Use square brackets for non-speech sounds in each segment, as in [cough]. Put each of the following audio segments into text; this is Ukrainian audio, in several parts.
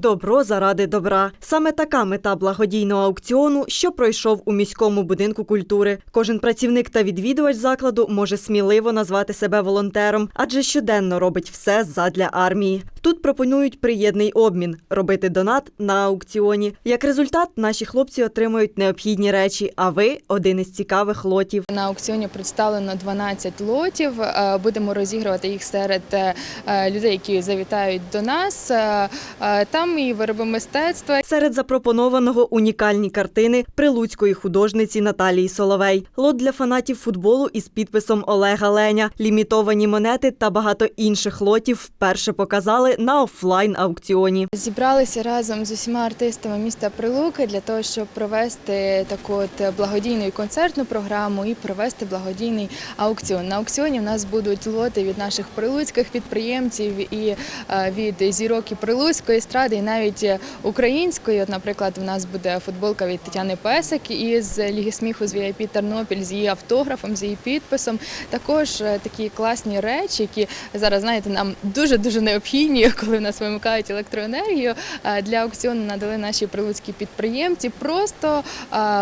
Добро заради добра. Саме така мета благодійного аукціону, що пройшов у міському будинку культури. Кожен працівник та відвідувач закладу може сміливо назвати себе волонтером, адже щоденно робить все задля армії. Тут пропонують приєдний обмін робити донат на аукціоні. Як результат, наші хлопці отримують необхідні речі. А ви один із цікавих лотів. На аукціоні представлено 12 лотів. Е, Будемо розігрувати їх серед е, е, людей, які завітають до нас. Е, е, і вироби мистецтва. Серед запропонованого унікальні картини прилуцької художниці Наталії Соловей, лот для фанатів футболу із підписом Олега Леня, лімітовані монети та багато інших лотів вперше показали на офлайн аукціоні. Зібралися разом з усіма артистами міста Прилуки для того, щоб провести таку от благодійну і концертну програму і провести благодійний аукціон. На аукціоні в нас будуть лоти від наших прилуцьких підприємців і е, від зірок і прилуцької естради, і навіть е, української. От, наприклад, в нас буде футболка від Тетяни Песик із Ліги сміху з VIP Тернопіль з її автографом, з її підписом. Також е, такі класні речі, які зараз знаєте, нам дуже дуже необхідні, [laughs] коли в нас вимикають електроенергію. Е, Для аукціону надали наші прилуцькі підприємці. Просто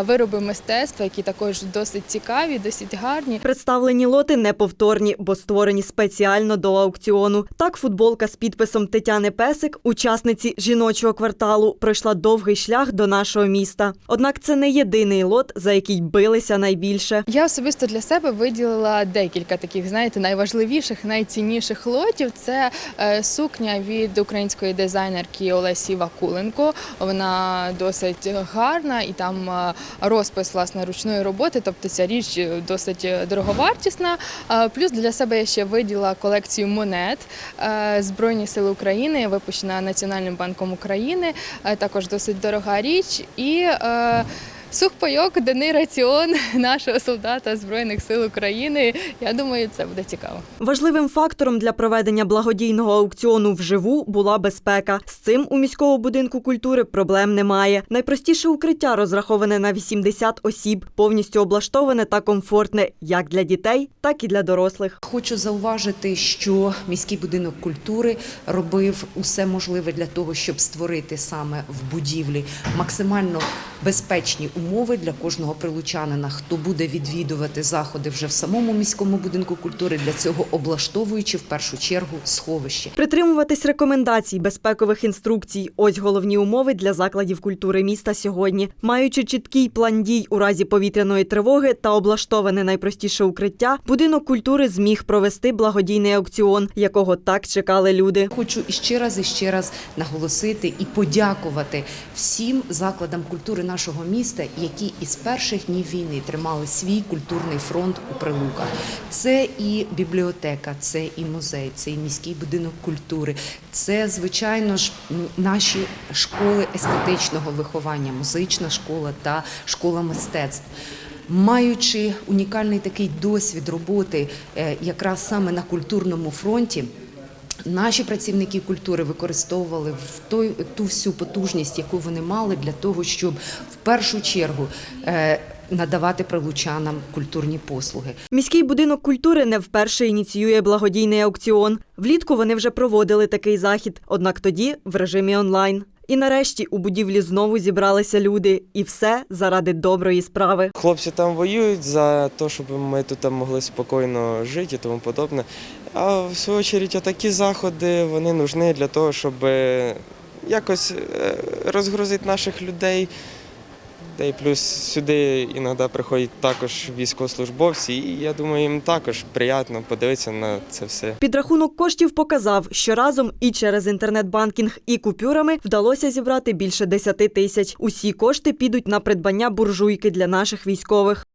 вироби мистецтва, які також досить цікаві, досить гарні. Представлені лоти неповторні, бо створені спеціально до аукціону. Так, футболка з підписом Тетяни Песик, учасниці жіночого кварталу, пройшла довгий шлях до нашого міста. Однак це не єдиний лот, за який билися найбільше. Я особисто для себе виділила декілька таких, знаєте, найважливіших, найцінніших лотів. Це е, сукня від української дизайнерки Олесі Вакуленко. Вона досить гарна і там е, розпис власне ручної роботи. Тобто ця річ е, досить дороговартісна. Плюс для себе я ще виділа колекцію монет Збройні Сили України, випущена Національним банком України. Е, Також досить дорога річ. І е, Сухпайок, денний раціон нашого солдата Збройних сил України. Я думаю, це буде цікаво. Важливим фактором для проведення благодійного аукціону вживу була безпека. З цим у міського будинку культури проблем немає. Найпростіше укриття розраховане на 80 осіб, повністю облаштоване та комфортне як для дітей, так і для дорослих. Хочу зауважити, що міський будинок культури робив усе можливе для того, щоб створити саме в будівлі максимально безпечні умови для кожного прилучанина, хто буде відвідувати заходи вже в самому міському будинку культури. Для цього облаштовуючи в першу чергу сховище. Притримуватись рекомендацій безпекових інструкцій ось головні умови для закладів культури міста сьогодні. Маючи чіткий план дій у разі повітряної тривоги та облаштоване найпростіше укриття, будинок культури зміг провести благодійний аукціон, якого так чекали люди. Хочу іще раз і ще раз наголосити і подякувати всім закладам культури нашого міста, які із перших днів війни тримали свій культурний фронт у Прилуках. Це і бібліотека, це і музей, це і міський будинок культури, це звичайно ж наші школи естетичного виховання, музична школа та школа мистецтв. Маючи унікальний такий досвід роботи е, якраз саме на культурному фронті. Наші працівники культури використовували в той ту всю потужність, яку вони мали, для того, щоб в першу чергу е, надавати прилучанам культурні послуги. Міський будинок культури не вперше ініціює благодійний аукціон. Влітку вони вже проводили такий захід, однак тоді в режимі онлайн. І нарешті у будівлі знову зібралися люди, і все заради доброї справи. Хлопці там воюють за те, щоб ми тут могли спокійно жити і тому подобне. А в свою чергу такі заходи вони нужні для того, щоб якось е, розгрузити наших людей. Та й плюс сюди іноді приходять також військовослужбовці, і я думаю, їм також приємно подивитися на це все. Підрахунок коштів показав, що разом і через інтернет-банкінг, і купюрами вдалося зібрати більше 10 тисяч. Усі кошти підуть на придбання буржуйки для наших військових.